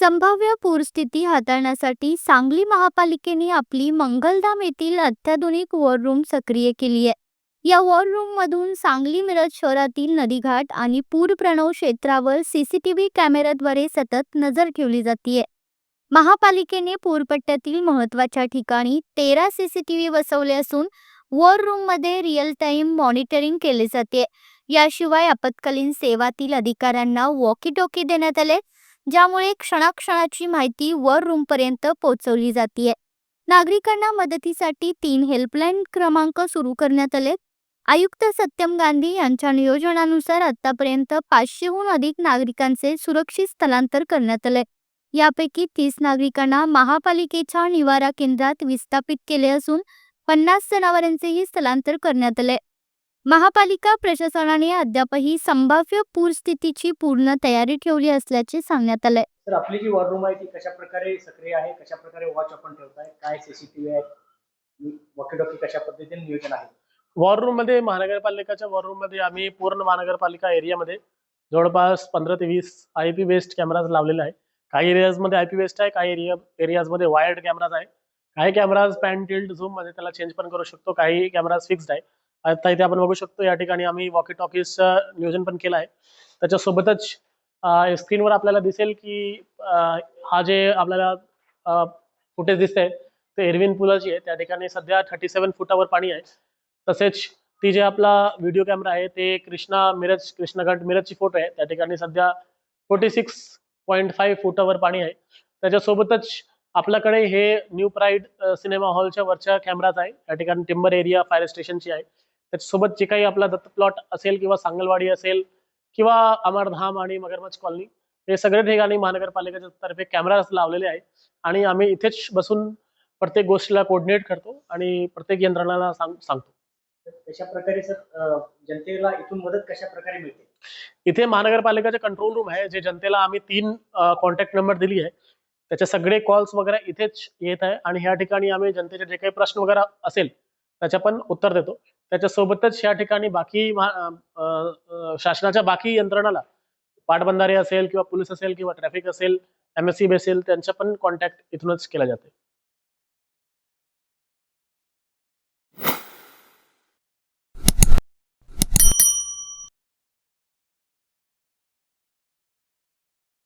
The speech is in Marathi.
संभाव्य पूरस्थिती हाताळण्यासाठी सांगली महापालिकेने आपली मंगलधाम येथील अत्याधुनिक वॉर रूम सक्रिय केली आहे. या वॉर रूममधून सांगली मिरज शहरातील नदीघाट आणि पूरप्रणव क्षेत्रावर सीसीटीव्ही कॅमेऱ्याद्वारे सतत नजर ठेवली जाते महापालिकेने पूरपट्ट्यातील महत्त्वाच्या ठिकाणी तेरा सीसीटीव्ही बसवले असून वॉर रूममध्ये रिअल टाइम मॉनिटरिंग केले जाते. याशिवाय आपत्कालीन सेवातील अधिकाऱ्यांना वॉकी टॉकी देण्यात आले. ज्यामुळे क्षणाक्षणाची माहिती वर रूमपर्यंत पोहोचवली जाते नागरिकांना मदतीसाठी तीन हेल्पलाईन क्रमांक सुरू करण्यात आले आयुक्त सत्यम गांधी यांच्या नियोजनानुसार आतापर्यंत पाचशेहून अधिक नागरिकांचे सुरक्षित स्थलांतर करण्यात आले यापैकी तीस नागरिकांना महापालिकेच्या निवारा केंद्रात विस्थापित केले असून पन्नास जनावरांचेही स्थलांतर करण्यात आले महापालिका प्रशासनाने अद्यापही संभाव्य पूरस्थितीची पूर्ण तयारी ठेवली असल्याचे सांगण्यात आले तर आपली जी वॉर रूम आहे ती कशा प्रकारे सक्रिय आहे? कशा प्रकारे वॉच आपण ठेवताय काय सीसीटीव्ही आहे? कशा पद्धतीने नियोजन आहे? वॉर रूममध्ये महानगरपालिकेच्या वॉर रूममध्ये आम्ही पूर्ण महानगरपालिका एरियामध्ये जवळपास पंधरा ते वीस आय पी बेस्ड कॅमेराज लावलेले आहे काही एरियाजमध्ये आय पी बेस्ड आहे काही एरिया एरियाजमध्ये वायर्ड कॅमेराज आहे काही कॅमेराज पॅन टिल्ड झूममध्ये त्याला चेंज पण करू शकतो. काही कॅमेराज फिक्स्ड आहे आता इथे आपण बघू शकतो या ठिकाणी आम्ही वॉकी टॉकीजचं नियोजन पण केलं आहे. त्याच्यासोबतच स्क्रीनवर आपल्याला दिसेल की हा जे आपल्याला फुटेज दिसते ते एरविन पुलाची आहे. त्या ठिकाणी सध्या थर्टी सेवन फुटावर पाणी आहे. तसेच ती जे आपला व्हिडिओ कॅमेरा आहे ते कृष्णा मिरज कृष्णाघाट मिरजची फोटो आहे. त्या ठिकाणी सध्या फोर्टी सिक्स पॉईंट फाईव्ह फुटावर पाणी आहे. त्याच्यासोबतच आपल्याकडे हे न्यू प्राईड सिनेमा हॉलच्या वरच्या कॅमेराज आहे. त्या ठिकाणी टिंबर एरिया फायर स्टेशनची आहे. त्याच्यासोबत जे काही आपला दत्त प्लॉट असेल किंवा सांगलवाडी असेल किंवा अमरधाम आणि मगरमच्छ कॉलनी हे सगळे ठिकाणी महानगरपालिकेच्या तर्फे कॅमेराज लावलेले आहेत. आणि आम्ही इथेच बसून प्रत्येक गोष्टीला कोऑर्डिनेट करतो आणि प्रत्येक यंत्रणाला सांग सांगतो. तशा प्रकारे सर जनतेला इथून मदत कशा प्रकारे मिळते? इथे महानगरपालिकेचे कंट्रोल रूम आहे जे जनतेला आम्ही तीन कॉन्टॅक्ट नंबर दिली आहे. त्याचे सगळे कॉल्स वगैरे इथेच येत आहे. आणि ह्या ठिकाणी आम्ही जनतेचे जे काही प्रश्न वगैरे असेल त्याच्या पण उत्तर देतो. त्याच्यासोबतच या ठिकाणी बाकी शासनाच्या बाकी यंत्रणाला पाटबंधारे असेल किंवा पोलीस असेल किंवा ट्रॅफिक असेल एम एस सी असेल त्यांच्या पण कॉन्टॅक्ट इथूनच केला जाते.